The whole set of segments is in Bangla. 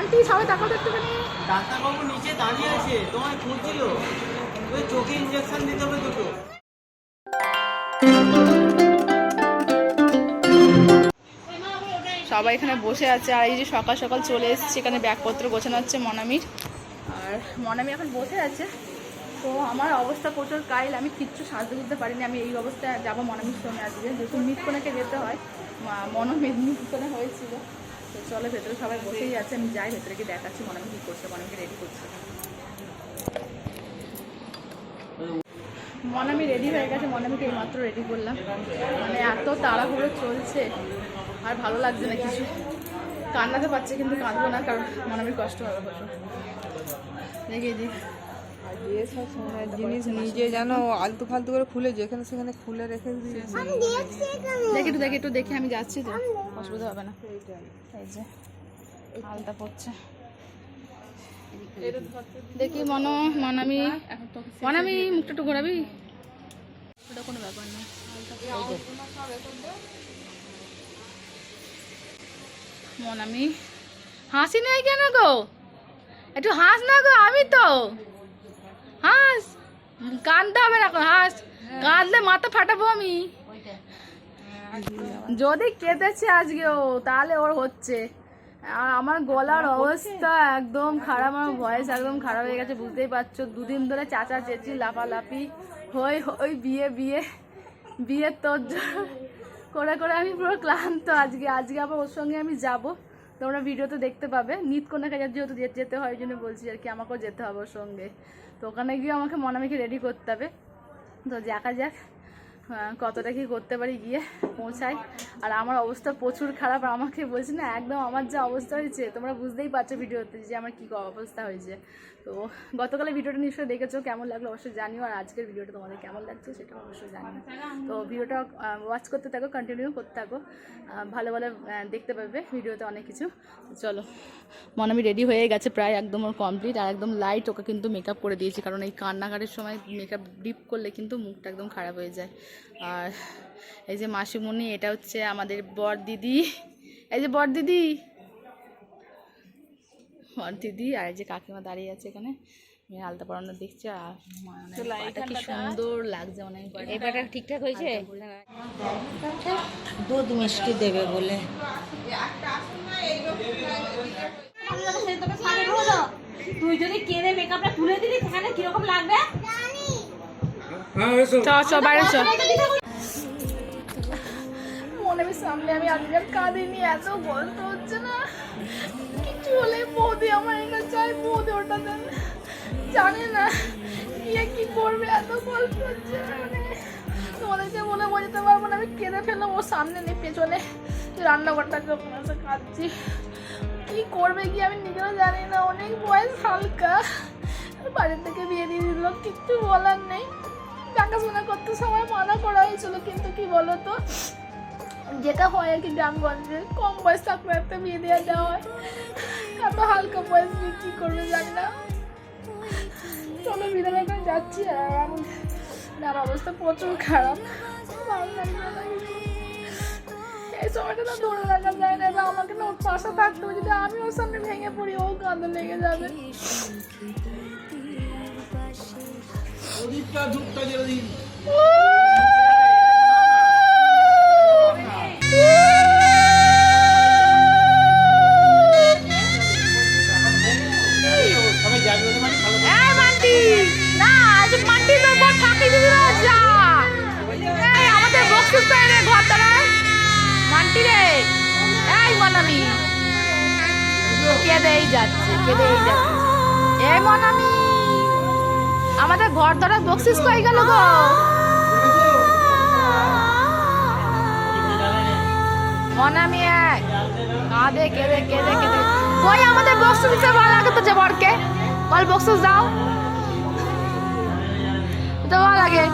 আন্টি সবাই তাকাও তো একটুখানি? ডাক্তারবাবু নিচে দাঁড়িয়ে আছে তোমায় খুঁজছিল। ওই চোখে ইঞ্জেকশন দিতে হবে দুটো। সবাই এখানে বসে আছে আর এই যে সকাল সকাল চলে এসেছে এখানে ব্যাগপত্র গোছানো হচ্ছে মনামির। আর মনামি এখন বসে আছে তো আমার অবস্থা প্রচুর কাইল আমি কিচ্ছু সাহায্য করতে পারিনি আমি এই অবস্থায় যাব মনামির সঙ্গে আজকে যেহেতু মিটকোনাকে যেতে হয় মা- মনো মেদিনীপুরে হয়েছিল। তো চলো, ভেতরে সবাই বসেই আছে, আমি যাই, ভেতরে গিয়ে দেখাচ্ছি মনামি কী করছে মনামিকে রেডি করছে। মনামি রেডি হয়ে গেছে, মনে মনামিকে এইমাত্র রেডি করলাম। মানে এত তাড়াহুড়ো চলছে, আর ভালো লাগছে না কিছু। কান্নাতে পাচ্ছে কিন্তু কাঁদবো না, কারণ মনামির কষ্ট হবে দেখিয়ে দিই জিনিস নিজে যেন আলতু ফালতু করে খুলে যেখানে সেখানে খুলে রেখে দেখি একটু দেখি একটু দেখে আমি যাচ্ছি তো অসুবিধা হবে না এই যে আলতা পড়ছে দেখি মন মনামি মনামি মুখটা একটু ঘোরাবি ওটা কোনো ব্যাপার না মনামি হাসি নেই কেন গো? একটু হাস না গো, আমি তো। হাস কানতে হবে না হাস। কাঁদলে মাথা ফাটাবো আমি। যদি কেঁদেছে আজকে ও তাহলে ওর হচ্ছে। আর আমার গলার অবস্থা একদম খারাপ আমার ভয়েস একদম খারাপ হয়ে গেছে বুঝতেই পারছ। দুদিন ধরে চাচা চেঁচি লাফালাফি হই হই বিয়ে বিয়ে বিয়ে তোর করে করে আমি পুরো ক্লান্ত আজকে। আজকে আবার ওর সঙ্গে আমি যাব। তোমরা ভিডিওতে দেখতে পাবে। নিত কোনো কাজে যেহেতু যেতে হয় ওই জন্য বলছি আর কি আমাকেও যেতে হবে ওর সঙ্গে। তো ওখানে গিয়ে আমাকে মনামিকে রেডি করতে হবে। তো দেখা যাক কতটা কি করতে পারি গিয়ে পৌঁছাই। আর আমার অবস্থা প্রচুর খারাপ আমাকে বলছি না, একদম আমার যা অবস্থা হয়েছে, তোমরা বুঝতেই পারছ ভিডিওতে যে আমার কী অবস্থা হয়েছে। তো গতকালের ভিডিওটা নিশ্চয়ই দেখেছ, কেমন লাগল অবশ্যই জানিও, আর আজকের ভিডিওটা তোমাদের কেমন লাগছে সেটা অবশ্যই জানিও। তো ভিডিওটা ওয়াচ করতে থাকো কন্টিনিউ করতে থাকো ভালো ভালো দেখতে পাবে ভিডিওতে অনেক কিছু। চলো মনে আমি রেডি হয়ে গেছে প্রায় একদম ওর কমপ্লিট আর একদম লাইট ওকে কিন্তু মেকআপ করে দিয়েছি, কারণ এই কান্নাকাটির সময় মেকআপ ডিপ করলে কিন্তু মুখটা একদম খারাপ হয়ে যায়। আর এই যে মাসিমণি এটা হচ্ছে আমাদের বর দিদি। এই যে বর দিদি। বর দিদি আর এই যে কাকিমা দাঁড়িয়ে আছে এখানে। আলতা পড়ানো দেখছে আর মানে কি সুন্দর লাগছে অনেক এবারটা ঠিকঠাক হয়েছে? দুধ মিষ্টি দেবে বলে। তুই যদি কেঁদে মেকআপটা তুলে দিলি সেখানে কীরকম লাগবে? চ চ বাইরে চ মনে আমি সামনে আমি আজকে আর কাঁদিনি এত কষ্ট হচ্ছে না। কিছু হলে বৌদি আমার এটা চাই বৌদি ওটা দেন। জানে না গিয়ে কি করবে এত কষ্ট হচ্ছে মানে। তোমাদেরকে বলে বোঝাতে পারব না আমি কেঁদে ফেললাম ওর সামনে নেই পেছনে। এসে কাঁদছি। কি করবে কি আমি নিজেও জানি না অনেক বয়স হালকা। বাড়ি থেকে বিয়ে দিয়ে দিল কিচ্ছু বলার নেই। দেখাশোনা করতে সবাই মানা করা হয়েছিল, কিন্তু কি বলতো? যেটা হয় আর কি গ্রামগঞ্জে, কম বয়স থাকলে একটা বিয়ে দেওয়া দেওয়া হয়। এত হালকা বয়স নিয়ে কী করবে জানি না। চলো বিদ্যালয় করে যাচ্ছি আর আমার আমার অবস্থা প্রচুর খারাপ। এই সময়টা তো ধরে রাখা যায় না, এবার আমাকে না ওর পাশে থাকতে হবে। যদি আমি ওর সামনে ভেঙে পড়ি, ও কাঁদে লেগে যাবে। প্রদীপটা ধূপটা জ্বেলে দিন। কেঁদেই যাচ্ছে কেঁদেই যাচ্ছে। এই মনামি। আমাদের ঘর ধরা বক্সিস কই গেল গো। মনামি এক কাঁদে, কেঁদে কেঁদে কেঁদে। কই আমাদের বক্সিস দিতে ভালো লাগে তো যে বরকে? বল বক্সিস দাও। দেওয়া লাগে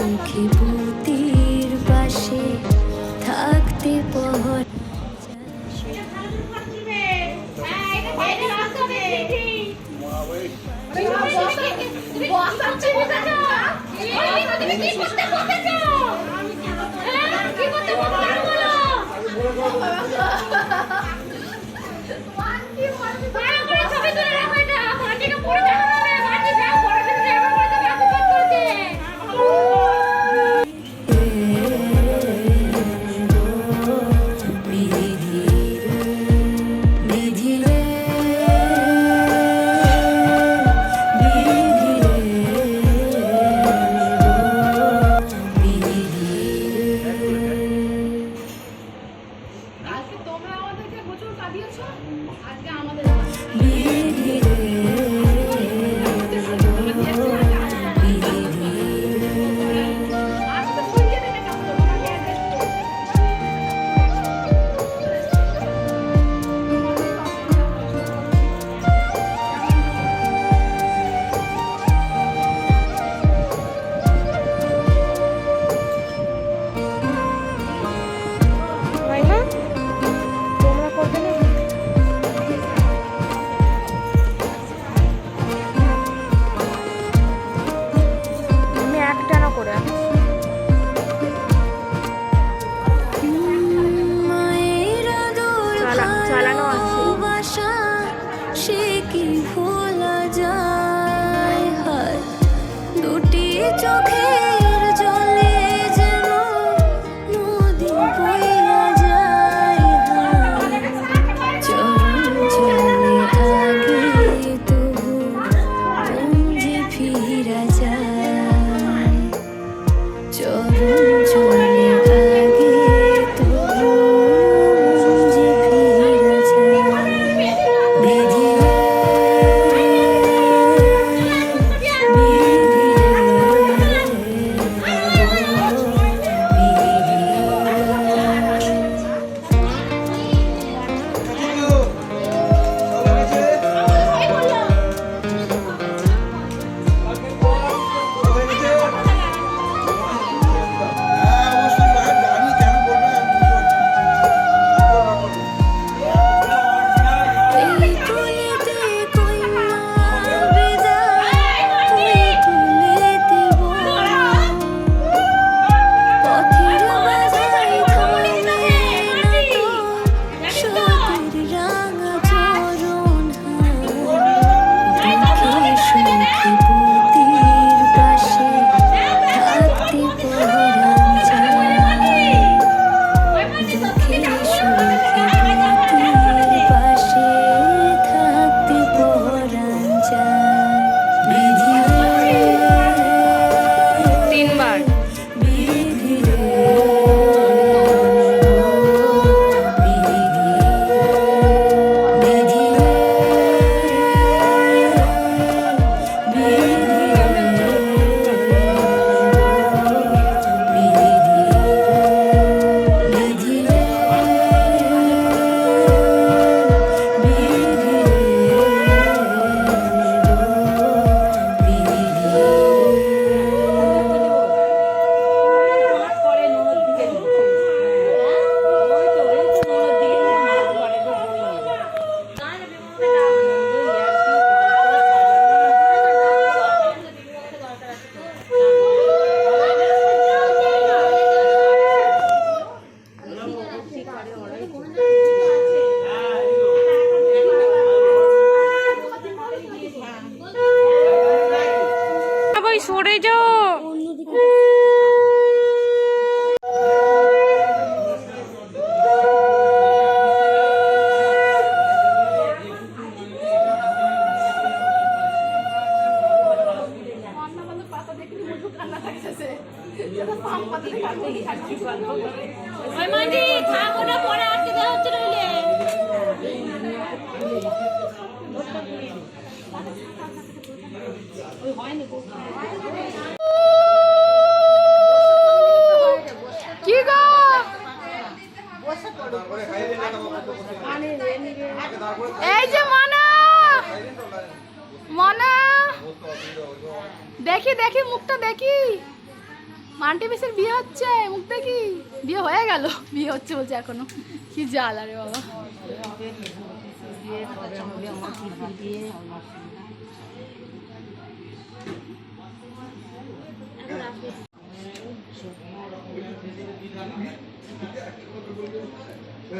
পুতির পাশে থাকতে পর বিধি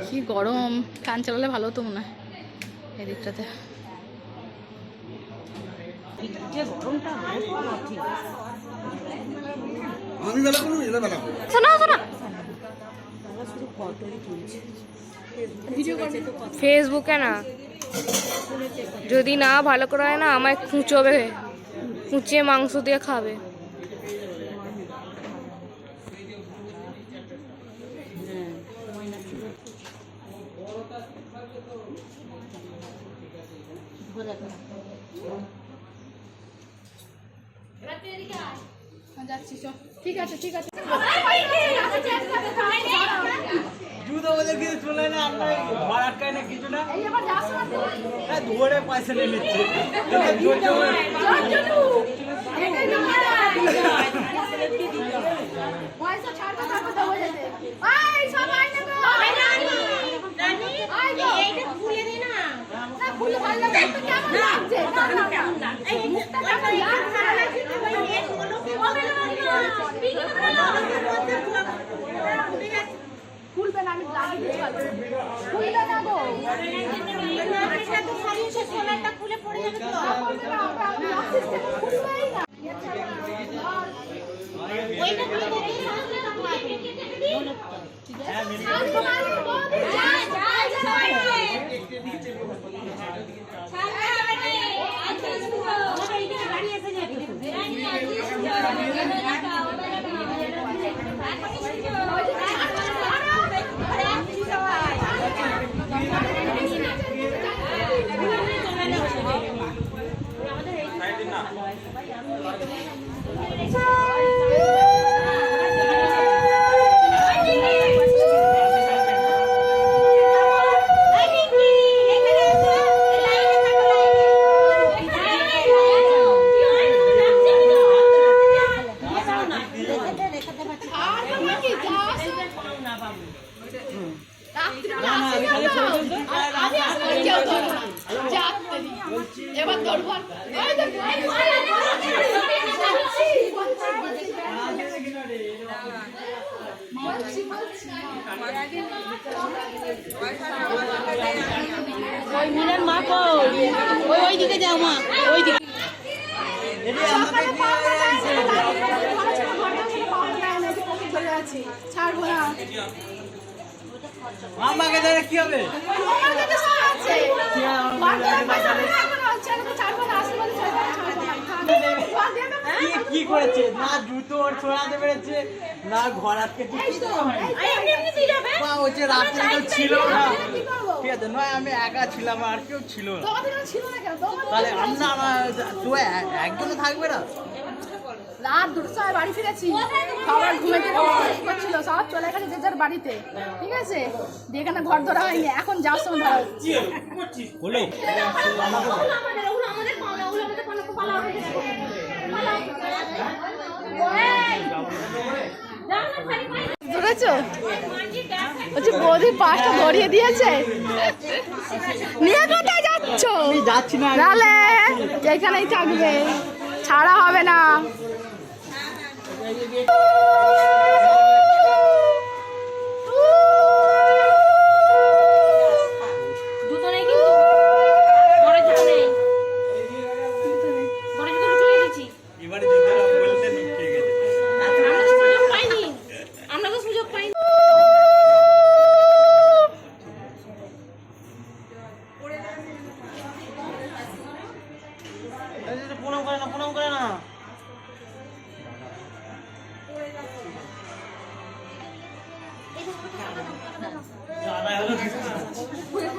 কি গরম। ফ্যান চালালে ভালো হতো মনে হয় এদিকটাতে। আমি বেলা করব এরা বেলা করব। শোনা শোনা। ফেসবুকে না। যদি না ভালো করে হয় না আমায় খুঁচোবে। খুঁচিয়ে মাংস দিয়ে খাবে। যাচ্ছি ঠিক আছে ঠিক আছে। জুতো বলে কিছু চলে না আমরা ভাড়া আটকায় না কিছু না। হ্যাঁ, ধরে পয়সা নিয়ে নিচ্ছে। জোর জোর খুলবে না আমি লাগিয়ে খুলবে না গো আসিস থেকে খুলবেই না। আসব না, আমি বৌদি, যাই, যাই, যাই। আর বাবা কি যাস? রাত্রিবেলা আসি না তো? আর আমি আসলে কেউ ধরবো না। যাক তেরি। এবার ধরবো আর- এই দেখ, এই বলছি, বলছি, বলছি। ওই মিনার মা কই ওই ওই দিকে যাও মা ওই দিকে আমাকে ধরে কি হবে আমার কাছে সব আছে। বাড়িতে পয়সা নেই, এখন হচ্ছে, আমি তো চারবার আসতে বলে ছয়বার ছাড়বো না। ঘর দিয়ে দেবো। কি কি করেছে? না জুতো ওর ছড়াতে পেরেছে না ঘর আটকে হচ্ছে রাত্রে কেউ ছিল না। ঠিক আছে নয় আমি একা ছিলাম আর কেউ ছিল না। তাহলে আমরা তো একজনও থাকবে না? রাত দুটোর সময় বাড়ি ফিরেছি। সবার ঘুমে করছিল সব চলে গেছে যে যার বাড়িতে। ঠিক আছে? দিয়ে এখানে ঘর ধরা হয়নি এখন যাওয়ার সময় ধরা ধরেছো? বলছি বৌদি পাঁচটা ধরিয়ে দিয়েছে। নিয়ে কোথায় যাচ্ছ? যাচ্ছি না। এখানেই থাকবে। ছাড়া হবে না। দুটো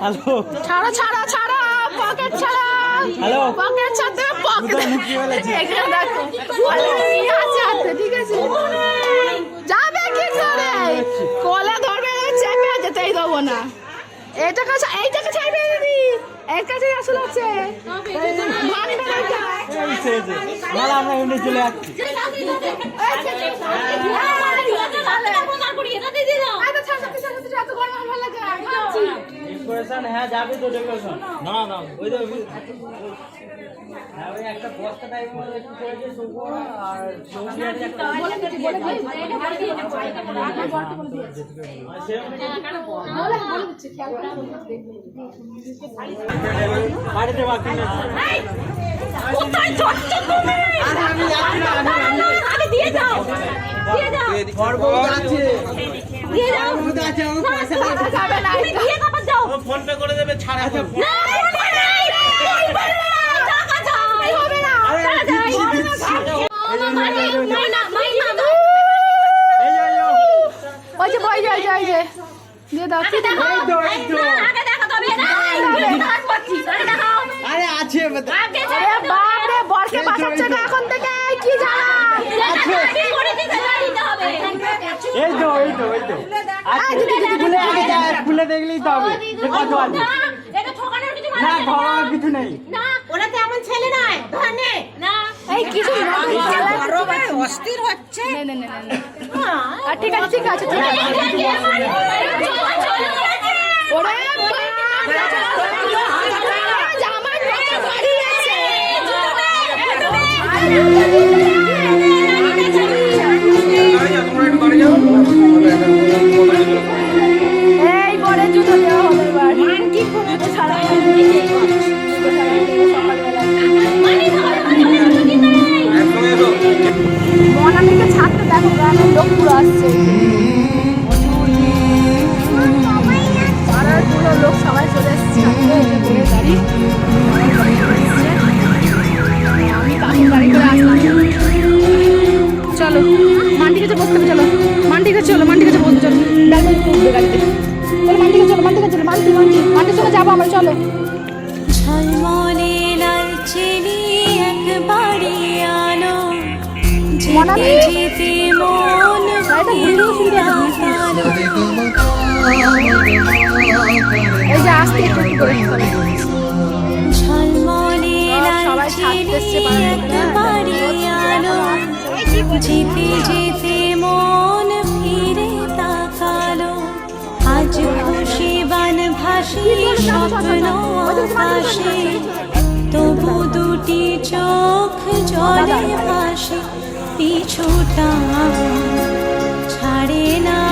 হ্যালো ছাড়ো ছাড়ো ছাড়ো পকেট ছাড়ো। হ্যালো পকেট ছাড়তে পকেট। এখানে দেখো কি আছে হাতে ঠিক আছে? যাবে কি করে? কলে ধরবে চেপে যেতেই দেবো না। এটা কাছে এইটাকে ছাড়বে দিদি এর কাছে আসলে আছে। না আমরা এমনি চলে যাচ্ছি আরে ছাড়, ছাড়, ছাড়, ছাড়, ছাড়, এত গরম আমার ভালো লাগে না, আমি যাচ্ছি। ডেকোরেশন হ্যাঁ যাবে তো ডেকোরেশন না না ওই তো হ্যাঁ ওই একটা বস্তা টাইপের মধ্যে একটু করেছে শুকনো আর সবজি আছে একটা বলে দিচ্ছি, বলে দিচ্ছি। আগে বলতে বলে দিয়েছি। বলে, বলে দিচ্ছি, খেয়াল করে বাড়িতে বাকি নেই। কোথায় যাচ্ছ তুমি? আগে দিয়ে যাও দিয়ে যাও খরগো আছে। দিয়ে পয়সা যাবে না ফোন পে করে দেবে ছাড়া আছে না দাও। দিয়ে দাও। আরে আছে আরে বাপ রে, বরকে বাঁচাচ্ছে না এখন থেকে, কি জ্বালা। এই তো এই তো এই তো আচ্ছা খুলে আগে খুলে দেখলেই তো হবে কত আছে না, এটা কিছু মানে নেই। ঘর কিছু নেই ওরা তেমন ছেলে নয়। ধনে। না। এই কিছু অস্থির হচ্ছে ঠিক আছে ঠিক আছে ওরে এই বরে জুতো দেওয়া হবে এবার জুতো ছাড়া। মনামিকে ছাড়তে দেখো গ্রামের লোক পুরো আসছে করে সবাই আলো যেতে যেতে মন ফিরে তাকালো আজ খুশি বান ভাসি স্বপ্ন আকাশে তবু দুটি চোখ জলে ভাসে পিছুটা ছাড়ে না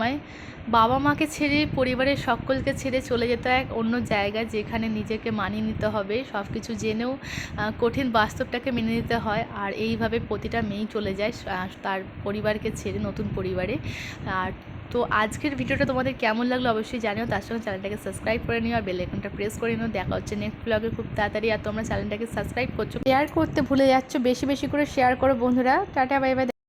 সময় বাবা মাকে ছেড়ে পরিবারের সকলকে ছেড়ে চলে যেতে এক অন্য জায়গায় যেখানে নিজেকে মানিয়ে নিতে হবে। সব কিছু জেনেও কঠিন বাস্তবটাকে মেনে নিতে হয় আর এইভাবে প্রতিটা মেয়েই চলে যায় তার পরিবারকে ছেড়ে নতুন পরিবারে। আর তো আজকের ভিডিওটা তোমাদের কেমন লাগল অবশ্যই জানিও। তার সঙ্গে চ্যানেলটাকে সাবস্ক্রাইব করে নিও আর বেল আইকনটা প্রেস করে নিও। দেখা হচ্ছে নেক্সট ব্লগে খুব তাড়াতাড়ি। আর তোমরা চ্যানেলটাকে সাবস্ক্রাইব করছ। শেয়ার করতে ভুলে যাচ্ছ। বেশি বেশি করে শেয়ার করো বন্ধুরা। Tata, bye bye.